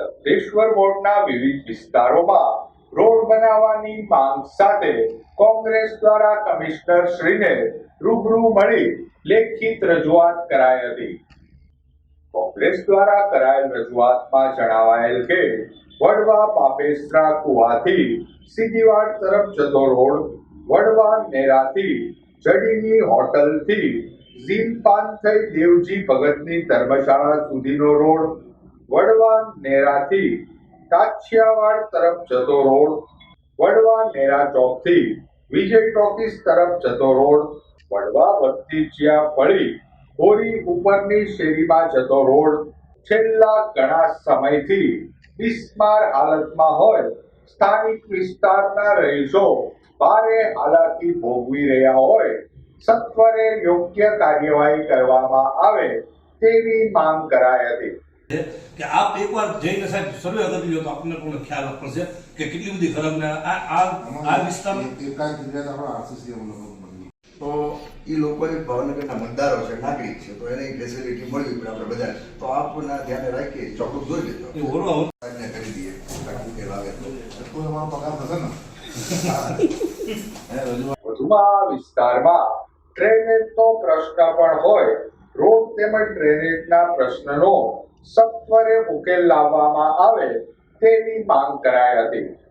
દત્તેશ્વર બોર્ડના વિવિધ વિસ્તારોમાં રોડ બનાવવાની માંગ સાથે કોંગ્રેસ દ્વારા કમિશનર શ્રીને રૂબરૂ મળી લેખિત રજૂઆત કરાઈ હતી. કોંગ્રેસ દ્વારા કરાયેલ રજૂઆતમાં જણાવાયેલ કે, વડવા પાપેસરા કુવાથી સીધીવાડ તરફ જતો રોડ, વડવા નેરાથી જડીની હોટલથી ઝીલપાન થઈ દેવજી ભગતની ધર્મશાળા સુધીનો રોડ નેરાથી કાછિયાવાડ તરફ જતો રોડ, વડવા નેરા ચોકથી વિજય ટોકીસ તરફ જતો રોડ, વડવા વસ્તીચિયા ફળી હોરી ઉપરની શેરીમાં જતો રોડ, છેલ્લા ઘણા સમયથી બિસ્માર હાલતમાં હોય, સ્થાનિક વિસ્તારના રહીશો ભારે હાલાકી ભોગવી રહ્યા હોય, સત્વરે યોગ્ય કાર્યવાહી કરવામાં આવે તેવી માંગ કરાઈ હતી. કે આપ એકવાર જઈને સાહેબ સર્વે કરી લો તો આપણને પણ ખ્યાલ પડશે કે કેટલી બધી ખરાબ ને આ આ આ વિસ્તાર એકાંત જગ્યાએ આપણો આરસીસી અમે તો એ લોકો એ ભાવનગરના મતદારો છે નાગરિક છે તો એને ફેસિલિટી મળવી પડે આપણે બધા તો આપના ધ્યાને રાખીએ ચોક્કસ જોઈ લેજો. એ ઓરવા સાહેબને કરી દઈએ. ઉકેલ આવે તો. તો તમારો પગાર થશે ને? વધુમાં વિસ્તારમાં ડ્રેનેજનો પ્રશ્ન પણ હોય. રોડ તેમજ ડ્રેનેજના પ્રશ્નનો સત્વરે ઉકેલ લાવવામાં આવે તેવી માંગ કરાઈ હતી.